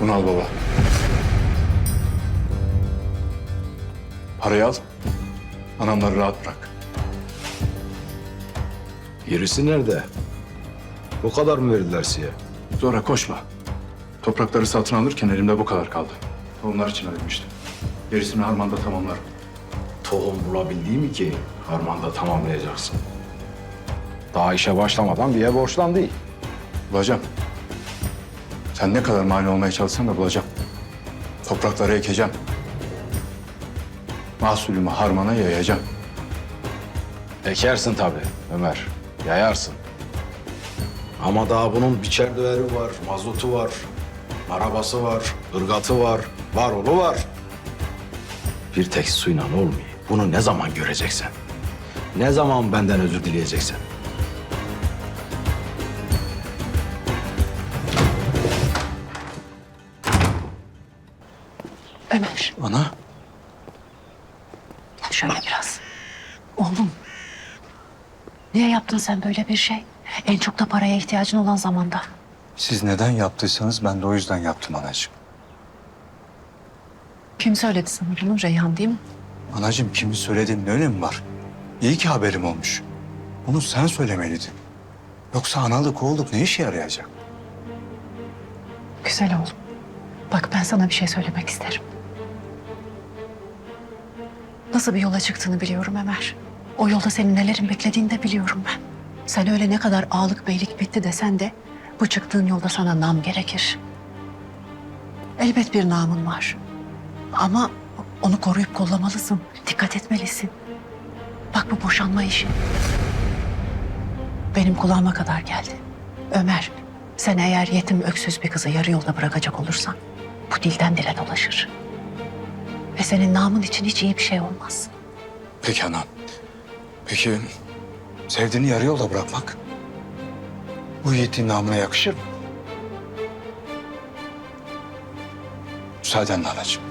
Bunu al baba. Parayı al. Anamları rahat bırak. Gerisi nerede? Bu kadar mı verdiler size? Sonra koşma. Toprakları satın alırken elimde bu kadar kaldı. Onlar için ödemiştim. Gerisini harmanda tamamlarım. Tohum bulabildiğimi ki harmanda tamamlayacaksın. Daha işe başlamadan bir ev borçlan değil. Bulacağım. Sen ne kadar mani olmaya çalışsan da bulacağım. Toprakları ekeceğim. Mahsulümü harmana yayacağım. Ekersin tabii Ömer. Yayarsın. Ama daha bunun biçer döveri var, mazotu var, arabası var, ırgatı var, var oğlu var. Bir tek suyla olmuyor. Bunu ne zaman göreceksin? Ne zaman benden özür dileyeceksin? Ömer, Ana. şöyle biraz. Oğlum, niye yaptın sen böyle bir şey? En çok da paraya ihtiyacın olan zamanda. Siz neden yaptıysanız ben de o yüzden yaptım anacığım. Kim söyledi sana bunu? Reyhan değil mi? Anacığım kimi söylediğin ne önemi var? İyi ki haberim olmuş. Bunu sen söylemeliydin. Yoksa analık oğulluk ne işe yarayacak? Güzel oğlum. Bak ben sana bir şey söylemek isterim. Nasıl bir yola çıktığını biliyorum Ömer. O yolda senin nelerin beklediğini de biliyorum ben. Sen öyle ne kadar ağalık beylik bitti desen de bu çıktığın yolda sana nam gerekir. Elbet bir namın var. Ama onu koruyup kollamalısın. Dikkat etmelisin. Bak bu boşanma işi. Benim kulağıma kadar geldi. Ömer, sen eğer yetim öksüz bir kızı yarı yolda bırakacak olursan bu dilden dile dolaşır. Ve senin namın için hiç iyi bir şey olmaz. Peki anam. Peki sevdiğini yarı yolda bırakmak bu yiğitin namına yakışır mı? Müsaadenle anacığım.